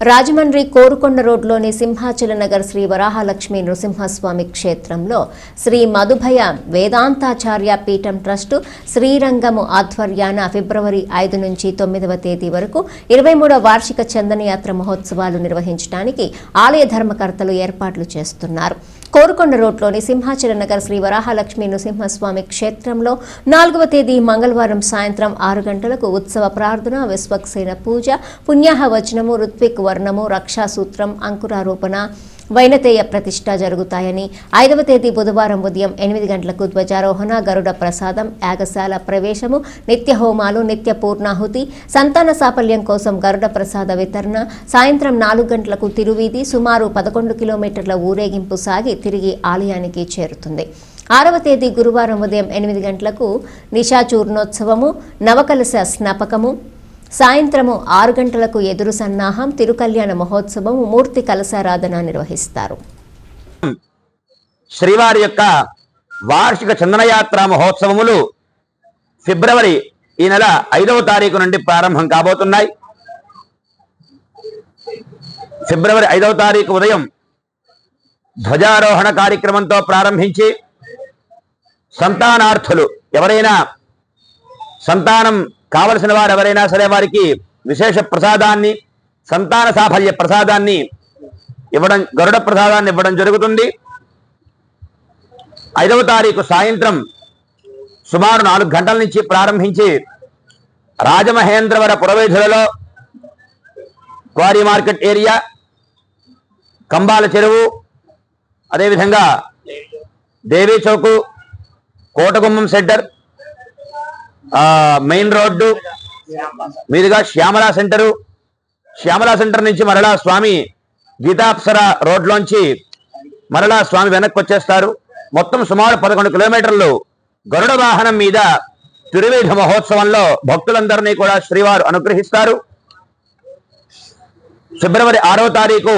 రాజమండ్రి కోరుకొండ రోడ్లోని సింహాచల నగర్ శ్రీ వరాహలక్ష్మి నృసింహస్వామి క్షేత్రంలో శ్రీ మధుభయ వేదాంతాచార్య పీఠం ట్రస్టు శ్రీరంగము ఆధ్వర్యాన ఫిబ్రవరి ఐదు నుంచి తొమ్మిదవ తేదీ వరకు ఇరవై మూడవ వార్షిక చందనయాత్ర మహోత్సవాలు నిర్వహించడానికి ఆలయ ధర్మకర్తలు ఏర్పాట్లు చేస్తున్నారు. కోరుకొండ రోడ్లోని సింహాచల నగర్ శ్రీ వరాహలక్ష్మి నృసింహస్వామి క్షేత్రంలో నాలుగవ తేదీ మంగళవారం సాయంత్రం ఆరు గంటలకు ఉత్సవ ప్రార్థన విశ్వక్సేన పూజ పుణ్యాహ వచనము ఋత్విక్ వర్ణము రక్షాసూత్రం అంకురారోపణ వైనతేయ ప్రతిష్ట జరుగుతాయని ఐదవ తేదీ బుధవారం ఉదయం ఎనిమిది గంటలకు ధ్వజారోహణ గరుడ ప్రసాదం యాగశాల ప్రవేశము నిత్య హోమాలు నిత్య పూర్ణాహుతి సంతాన సాఫల్యం కోసం గరుడ ప్రసాద వితరణ సాయంత్రం నాలుగు గంటలకు తిరువీధి సుమారు పదకొండు కిలోమీటర్ల ఊరేగింపు సాగి తిరిగి ఆలయానికి చేరుతుంది. ఆరవ తేదీ గురువారం ఉదయం ఎనిమిది గంటలకు నిశాచూర్ణోత్సవము నవకలశ స్నాపకము సాయంత్రము ఆరు గంటలకు ఎదురు సన్నాహం తిరుకల్యాణ మహోత్సవం మూర్తి కలశారాధన నిర్వహిస్తారు. శ్రీవారి యొక్క వార్షిక చందనయాత్ర మహోత్సవములు ఫిబ్రవరి ఈ నెల ఐదవ తారీఖు నుండి ప్రారంభం కాబోతున్నాయి. ఫిబ్రవరి ఐదవ తారీఖు ఉదయం ధ్వజారోహణ కార్యక్రమంతో ప్రారంభించి సంతానార్థులు ఎవరైనా సంతానం కావలసిన వారు ఎవరైనా సరే వారికి విశేష ప్రసాదాన్ని సంతాన సాఫల్య ప్రసాదాన్ని ఇవ్వడం గరుడ ప్రసాదాన్ని ఇవ్వడం జరుగుతుంది. ఐదవ తారీఖు సాయంత్రం సుమారు నాలుగు గంటల నుంచి ప్రారంభించి రాజమహేంద్రవర పురవేధులలో quarry market area Kambala Cheruvu అదేవిధంగా Devi Chowk Kotagummam centre main road మీదుగా శ్యామలా సెంటరు. శ్యామలా సెంటర్ నుంచి మరలా స్వామి గీతాప్సర రోడ్లోంచి మరలా స్వామి వెనక్కి వచ్చేస్తారు మొత్తం సుమారు పదకొండు కిలోమీటర్లు గరుడ వాహనం మీద తిరువేధ మహోత్సవంలో భక్తులందరినీ కూడా శ్రీవారు అనుగ్రహిస్తారు. ఫిబ్రవరి ఆరో తారీఖు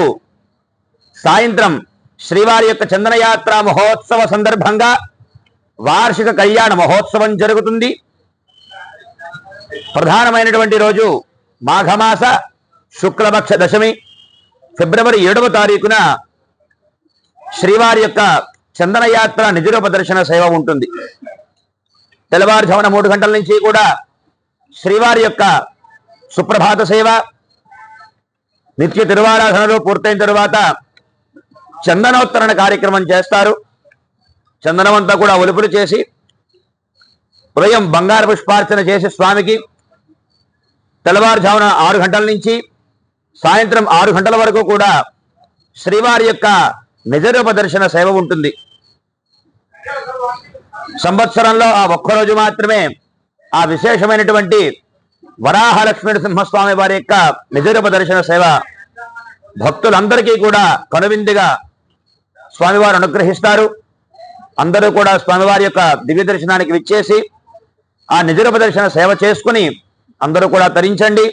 సాయంత్రం శ్రీవారి యొక్క చందనయాత్ర మహోత్సవ సందర్భంగా వార్షిక కళ్యాణ మహోత్సవం జరుగుతుంది. ప్రధానమైనటువంటి రోజు మాఘమాస శుక్లపక్ష దశమి. ఫిబ్రవరి ఏడవ తారీఖున శ్రీవారి యొక్క చందనయాత్ర నిజరూప దర్శన సేవ ఉంటుంది. తెల్లవారుజామున మూడు గంటల నుంచి కూడా శ్రీవారి యొక్క సుప్రభాత సేవ నిత్య తిరువారాధనలు పూర్తయిన తరువాత చందనోత్తరణ కార్యక్రమం చేస్తారు. చందనమంతా కూడా ఒలుపులు చేసి ఉదయం బంగారు పుష్పార్చన చేసి స్వామికి తెల్లవారుజామున ఆరు గంటల నుంచి సాయంత్రం ఆరు గంటల వరకు కూడా శ్రీవారి యొక్క నిజరూప దర్శన సేవ ఉంటుంది. సంవత్సరంలో ఆ ఒక్కరోజు మాత్రమే ఆ విశేషమైనటువంటి వరాహలక్ష్మీ సింహస్వామి వారి యొక్క నిజరూప దర్శన సేవ భక్తులందరికీ కూడా కనువిందుగా స్వామివారు అనుగ్రహిస్తారు. అందరూ కూడా స్వామివారి యొక్క దివ్య దర్శనానికి విచ్చేసి ఆ నిజరూప దర్శన సేవ చేసుకుని అందరూ కూడా తరించండి.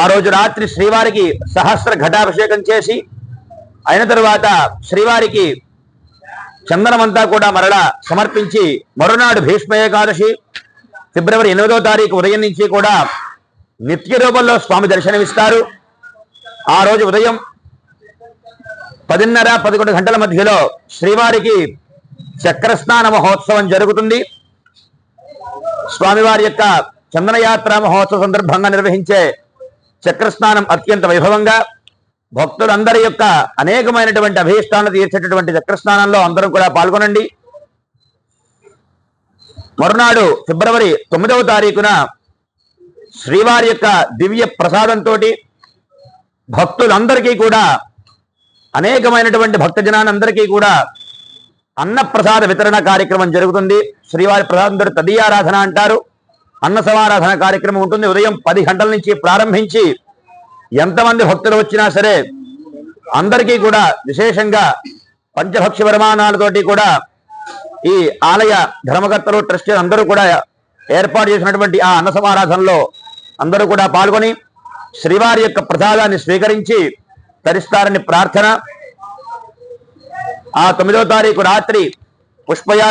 ఆ రోజు రాత్రి శ్రీవారికి సహస్ర ఘటాభిషేకం చేసి అయిన తరువాత శ్రీవారికి చందనమంతా కూడా మరలా సమర్పించి మరునాడు భీష్మ ఏకాదశి ఫిబ్రవరి ఎనిమిదో తారీఖు ఉదయం నుంచి కూడా నిత్య రూపంలో స్వామి దర్శనమిస్తారు. ఆ రోజు ఉదయం పదిన్నర పదకొండు గంటల మధ్యలో శ్రీవారికి చక్రస్నాన మహోత్సవం జరుగుతుంది. స్వామివారి యొక్క చందనయాత్ర మహోత్సవ సందర్భంగా నిర్వహించే చక్రస్నానం అత్యంత వైభవంగా భక్తులందరి యొక్క అనేకమైనటువంటి అభీష్టాలను తీర్చేటటువంటి చక్రస్నానంలో అందరూ కూడా పాల్గొనండి. మరునాడు ఫిబ్రవరి తొమ్మిదవ తారీఖున శ్రీవారి యొక్క దివ్య ప్రసాదంతో భక్తులందరికీ కూడా అనేకమైనటువంటి భక్తజనానందరికీ కూడా అన్న ప్రసాద వితరణ కార్యక్రమం జరుగుతుంది. శ్రీవారి ప్రసాదం తదీయారాధన అంటారు. అన్న సమారాధన కార్యక్రమం ఉంటుంది. ఉదయం పది గంటల నుంచి ప్రారంభించి ఎంతమంది భక్తులు వచ్చినా సరే అందరికీ కూడా విశేషంగా పంచభక్ష ప్రమాణాలతోటి కూడా ఈ ఆలయ ధర్మకర్తలు ట్రస్టీలు అందరూ కూడా ఏర్పాటు చేసినటువంటి ఆ అన్న సమారాధనలో అందరూ కూడా పాల్గొని శ్రీవారి యొక్క ప్రసాదాన్ని స్వీకరించి తరిస్తారని ప్రార్థన. ఆ తొమ్మిదవ తారీఖు రాత్రి పుష్పయా